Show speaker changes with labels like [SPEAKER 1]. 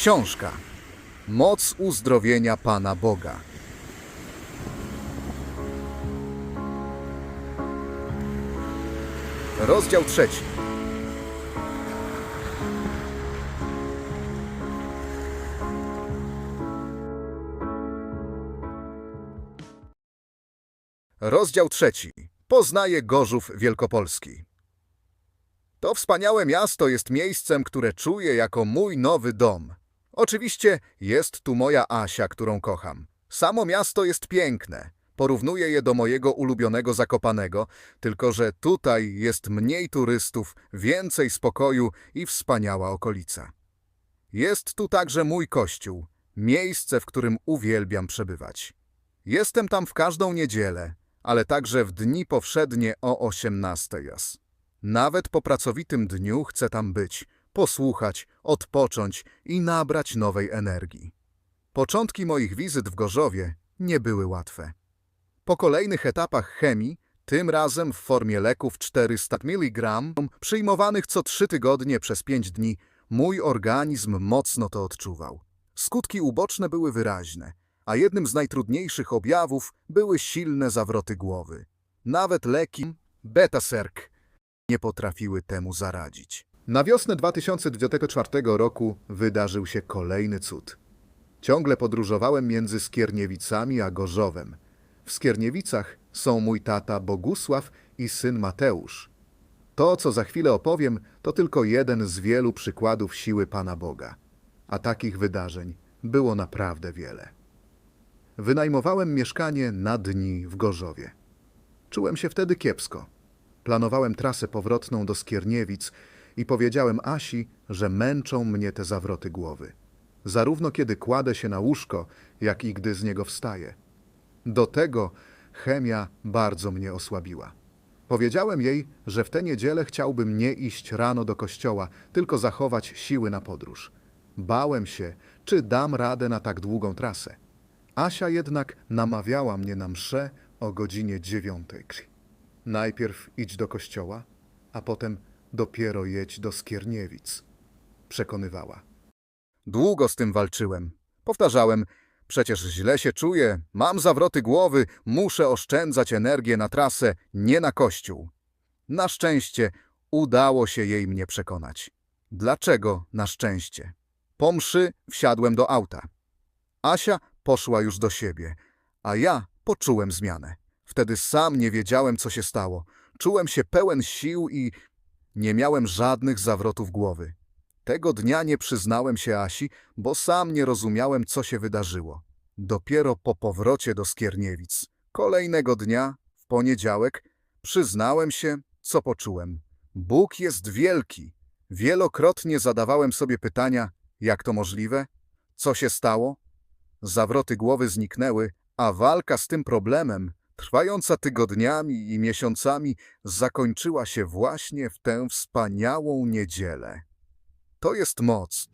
[SPEAKER 1] Książka Moc uzdrowienia Pana Boga. Rozdział trzeci. Rozdział trzeci. Poznaje Gorzów Wielkopolski. To wspaniałe miasto jest miejscem, które czuję jako mój nowy dom. Oczywiście jest tu moja Asia, którą kocham. Samo miasto jest piękne. Porównuję je do mojego ulubionego Zakopanego, tylko że tutaj jest mniej turystów, więcej spokoju i wspaniała okolica. Jest tu także mój kościół, miejsce, w którym uwielbiam przebywać. Jestem tam w każdą niedzielę, ale także w dni powszednie o 18 jas. Nawet po pracowitym dniu chcę tam być, posłuchać, odpocząć i nabrać nowej energii. Początki moich wizyt w Gorzowie nie były łatwe. Po kolejnych etapach chemii, tym razem w formie leków 400 mg, przyjmowanych co trzy tygodnie przez pięć dni, mój organizm mocno to odczuwał. Skutki uboczne były wyraźne, a jednym z najtrudniejszych objawów były silne zawroty głowy. Nawet leki betaserk nie potrafiły temu zaradzić. Na wiosnę 2024 roku wydarzył się kolejny cud. Ciągle podróżowałem między Skierniewicami a Gorzowem. W Skierniewicach są mój tata Bogusław i syn Mateusz. To, co za chwilę opowiem, to tylko jeden z wielu przykładów siły Pana Boga. A takich wydarzeń było naprawdę wiele. Wynajmowałem mieszkanie na dni w Gorzowie. Czułem się wtedy kiepsko. Planowałem trasę powrotną do Skierniewic i powiedziałem Asi, że męczą mnie te zawroty głowy. Zarówno kiedy kładę się na łóżko, jak i gdy z niego wstaję. Do tego chemia bardzo mnie osłabiła. Powiedziałem jej, że w tę niedzielę chciałbym nie iść rano do kościoła, tylko zachować siły na podróż. Bałem się, czy dam radę na tak długą trasę. Asia jednak namawiała mnie na mszę o godzinie dziewiątej. Najpierw idź do kościoła, a potem dopiero jedź do Skierniewic. Przekonywała. Długo z tym walczyłem. Powtarzałem, przecież źle się czuję, mam zawroty głowy, muszę oszczędzać energię na trasę, nie na kościół. Na szczęście udało się jej mnie przekonać. Dlaczego na szczęście? Po mszy wsiadłem do auta. Asia poszła już do siebie, a ja poczułem zmianę. Wtedy sam nie wiedziałem, co się stało. Czułem się pełen sił i nie miałem żadnych zawrotów głowy. Tego dnia nie przyznałem się Asi, bo sam nie rozumiałem, co się wydarzyło. Dopiero po powrocie do Skierniewic, kolejnego dnia, w poniedziałek, przyznałem się, co poczułem. Bóg jest wielki. Wielokrotnie zadawałem sobie pytania, jak to możliwe? Co się stało? Zawroty głowy zniknęły, a walka z tym problemem, trwająca tygodniami i miesiącami, zakończyła się właśnie w tę wspaniałą niedzielę. To jest moc,